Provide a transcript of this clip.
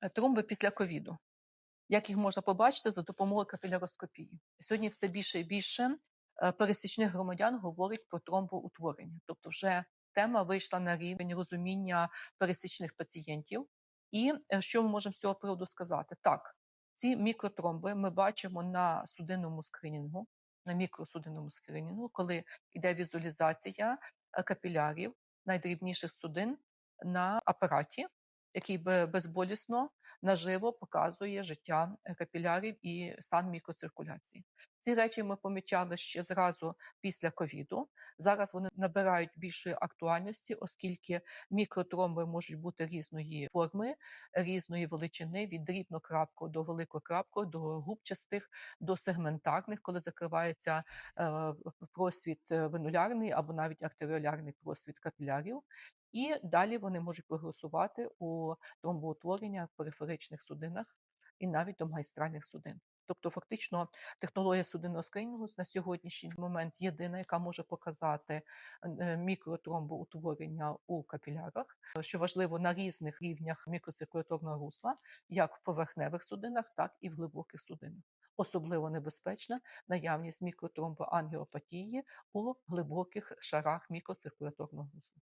Е, Тромби після ковіду. Як їх можна побачити за допомогою капіляроскопії? Сьогодні все більше і більше е, пересічних громадян говорить про тромбоутворення. Тобто, вже тема вийшла на рівень розуміння пересічних пацієнтів. І е, що ми можемо з цього приводу сказати? Так, ці мікротромби ми бачимо на судинному скринінгу, на мікросудинному скринінгу, коли йде візуалізація капілярів найдрібніших судин на апараті, який безболісно наживо показує життя е, капілярів і стан мікроциркуляції. Ці речі ми помічали ще зразу після ковіду. Зараз вони набирають більшої актуальності, оскільки мікротромби можуть бути різної форми, різної величини, від дрібнокрапкового до великокрапкового, до губчастих, до сегментарних, коли закривається е, просвіт е, венулярний або навіть артеріолярний просвіт капілярів. І далі вони можуть прогресувати у тромбоутворення в периферичних судинах і навіть до магістральних судин. Тобто, фактично, технологія судинного скринінгу на сьогоднішній момент єдина, яка може показати е, мікротромбоутворення у капілярах, що важливо на різних рівнях мікроциркуляторного русла, як в поверхневих судинах, так і в глибоких судинах. Особливо небезпечна наявність мікротромбоангіопатії у глибоких шарах мікроциркуляторного русла.